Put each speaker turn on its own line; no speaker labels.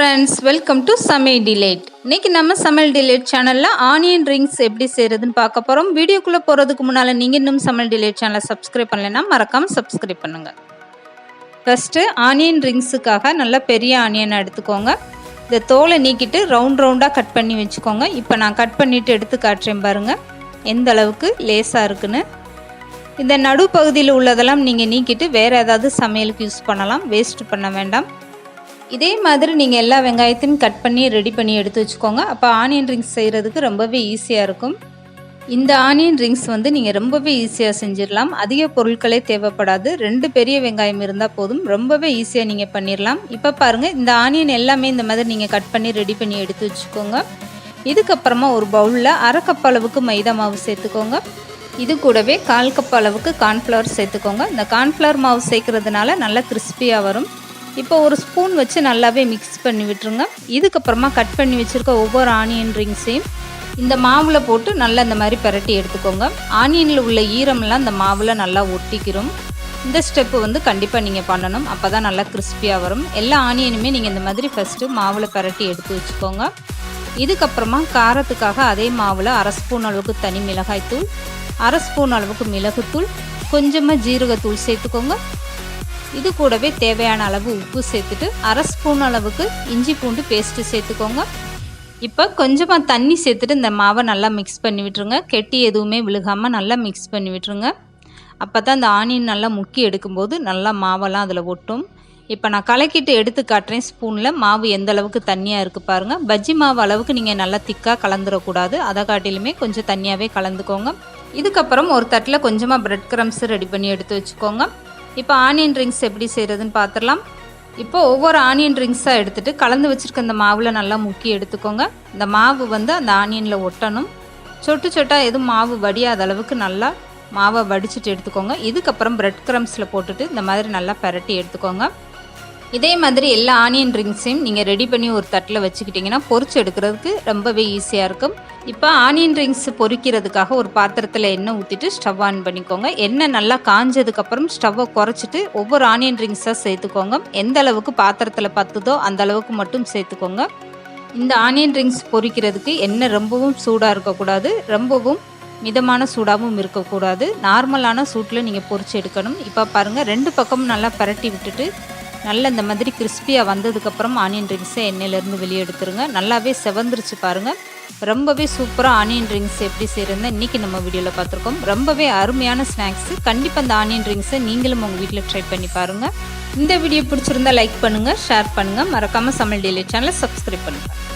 Friends welcome to சமையல் delight இன்னைக்கு நம்ம சமையல் டிலேட் சேனலில் ஆனியன் ரிங்ஸ் எப்படி செய்கிறதுன்னு பார்க்க போகிறோம் வீடியோக்குள்ளே போகிறதுக்கு முன்னால் நீங்கள் இன்னும் சமையல் டிலேட் சேனலை சப்ஸ்கிரைப் பண்ணலைன்னா மறக்காமல் சப்ஸ்கிரைப் பண்ணுங்கள் ஃபஸ்ட்டு ஆனியன் ரிங்ஸுக்காக நல்லா பெரிய ஆனியன் எடுத்துக்கோங்க. இந்த தோலை நீக்கிட்டு ரவுண்ட் ரவுண்டாக கட் பண்ணி வச்சுக்கோங்க. இப்போ நான் கட் பண்ணிவிட்டு எடுத்து காட்டுறேன் பாருங்கள் எந்த அளவுக்கு லேஸாக இருக்குன்னு. இந்த நடுப்பகுதியில் உள்ளதெல்லாம் நீங்கள் நீக்கிட்டு வேறு ஏதாவது சமையலுக்கு யூஸ் பண்ணலாம். வேஸ்ட் பண்ண வேண்டாம். இதே மாதிரி நீங்கள் எல்லா வெங்காயத்தையும் கட் பண்ணி ரெடி பண்ணி எடுத்து வச்சுக்கோங்க. அப்போ ஆனியன் ரிங்ஸ் செய்கிறதுக்கு ரொம்பவே ஈஸியாக இருக்கும். இந்த ஆனியன் ரிங்ஸ் வந்து நீங்கள் ரொம்பவே ஈஸியாக செஞ்சிடலாம். அதிக பொருட்களே தேவைப்படாது. ரெண்டு பெரிய வெங்காயம் இருந்தால் போதும். ரொம்பவே ஈஸியாக நீங்கள் பண்ணிடலாம். இப்போ பாருங்கள் இந்த ஆனியன் எல்லாமே இந்த மாதிரி நீங்கள் கட் பண்ணி ரெடி பண்ணி எடுத்து வச்சுக்கோங்க. இதுக்கப்புறமா ஒரு பவுலில் அரை கப் அளவுக்கு மைதா மாவு சேர்த்துக்கோங்க. இது கூடவே கால் கப் அளவுக்கு கார்ன்ஃப்ளவர் சேர்த்துக்கோங்க. இந்த கார்ன்ஃப்ளவர் மாவு சேர்க்கறதுனால நல்லா கிறிஸ்பியாக வரும். இப்போ ஒரு ஸ்பூன் வச்சு நல்லாவே மிக்ஸ் பண்ணி விட்டுருங்க. இதுக்கப்புறமா கட் பண்ணி வச்சுருக்க ஒவ்வொரு ஆனியன் ரிங்ஸையும் இந்த மாவில் போட்டு நல்லா இந்த மாதிரி பரட்டி எடுத்துக்கோங்க. ஆனியனில் உள்ள ஈரம்லாம் இந்த மாவில் நல்லா ஒட்டிக்கிறோம் இந்த ஸ்டெப்பு வந்து கண்டிப்பாக நீங்கள் பண்ணணும். அப்போ தான் நல்லா கிறிஸ்பியாக வரும். எல்லா ஆனியனுமே நீங்கள் இந்த மாதிரி ஃபஸ்ட்டு மாவில் பரட்டி எடுத்து வச்சுக்கோங்க. இதுக்கப்புறமா காரத்துக்காக அதே மாவில் அரை ஸ்பூன் அளவுக்கு தனி மிளகாய்த்தூள் அரை ஸ்பூன் அளவுக்கு மிளகுத்தூள் கொஞ்சமாக ஜீரகத்தூள் சேர்த்துக்கோங்க. இது கூடவே தேவையான அளவு உப்பு சேர்த்துட்டு அரை ஸ்பூன் அளவுக்கு இஞ்சி பூண்டு பேஸ்ட்டு சேர்த்துக்கோங்க. இப்போ கொஞ்சமாக தண்ணி சேர்த்துட்டு இந்த மாவை நல்லா மிக்ஸ் பண்ணி விட்டுருங்க. கெட்டி எதுவுமே விழுகாமல் நல்லா மிக்ஸ் பண்ணி விட்டுருங்க. அப்போ தான் இந்த ஆனியன் நல்லா முக்கி எடுக்கும்போது நல்லா மாவெல்லாம் அதில் ஒட்டும். இப்போ நான் கலக்கிட்டு எடுத்து காட்டுறேன் ஸ்பூனில். மாவு எந்த அளவுக்கு தண்ணியாக இருக்குது பாருங்கள் பஜ்ஜி மாவு அளவுக்கு நீங்கள் நல்லா திக்காக கலந்துடக்கூடாது அதை காட்டிலுமே கொஞ்சம் தண்ணியாகவே கலந்துக்கோங்க. இதுக்கப்புறம் ஒரு தட்டில் கொஞ்சமாக ப்ரெட் க்ரம்ஸ் ரெடி பண்ணி எடுத்து வச்சுக்கோங்க. இப்போ ஆனியன் ரிங்ஸ் எப்படி செய்கிறதுன்னு பார்த்துடலாம் இப்போ ஒவ்வொரு ஆனியன் ரிங்ஸாக எடுத்துகிட்டு கலந்து வச்சுருக்க இந்த மாவில் நல்லா முக்கி எடுத்துக்கோங்க. இந்த மாவு வந்து அந்த ஆனியனில் ஒட்டணும். சொட்டு சொட்டாக எதுவும் மாவு வடியாத அளவுக்கு நல்லா மாவை வடிச்சிட்டு எடுத்துக்கோங்க. இதுக்கப்புறம் ப்ரெட் க்ரம்ஸில் போட்டுட்டு இந்த மாதிரி நல்லா பரட்டி எடுத்துக்கோங்க. இதே மாதிரி எல்லா ஆனியன் ரிங்ஸையும் நீங்கள் ரெடி பண்ணி ஒரு தட்டில் வச்சுக்கிட்டிங்கன்னா பொறிச்சு எடுக்கிறதுக்கு ரொம்பவே ஈஸியாக இருக்கும். இப்போ ஆனியன் ரிங்ஸ் பொறிக்கிறதுக்காக ஒரு பாத்திரத்தில் எண்ணெய் ஊற்றிட்டு ஸ்டவ் ஆன் பண்ணிக்கோங்க. எண்ணெய் நல்லா காஞ்சதுக்கப்புறம் ஸ்டவ்வை குறைச்சிட்டு ஒவ்வொரு ஆனியன் ரிங்ஸாக சேர்த்துக்கோங்க. எந்த அளவுக்கு பாத்திரத்தில் பத்துதோ அந்த அளவுக்கு மட்டும் சேர்த்துக்கோங்க. இந்த ஆனியன் ரிங்ஸ் பொறிக்கிறதுக்கு எண்ணெய் ரொம்பவும் சூடாக இருக்கக்கூடாது. ரொம்பவும் மிதமான சூடாகவும் இருக்கக்கூடாது. நார்மலான சூட்டில் நீங்கள் பொறிச்சு எடுக்கணும். இப்போ பாருங்கள் ரெண்டு பக்கமும் நல்லா பரட்டி விட்டுட்டு நல்ல இந்த மாதிரி கிறிஸ்பியாக வந்ததுக்கப்புறம் ஆனியன் ரிங்ஸை எண்ணெயிலேருந்து வெளியே எடுத்துருங்க. நல்லாவே செவந்துருச்சு பாருங்கள் ரொம்பவே சூப்பராக ஆனியன் ரிங்ஸ் எப்படி செய்கிறதுன்னு இன்றைக்கி நம்ம வீடியோவில் பார்த்துருக்கோம். ரொம்பவே அருமையான ஸ்நாக்ஸு கண்டிப்பாக அந்த ஆனியன் ரிங்ஸை நீங்களும் உங்கள் வீட்டில் ட்ரை பண்ணி பாருங்கள் இந்த வீடியோ பிடிச்சிருந்தா லைக் பண்ணுங்கள் ஷேர் பண்ணுங்கள் மறக்காமல் சமையல் டெய்லி சேனலை சப்ஸ்கிரைப் பண்ணுங்கள்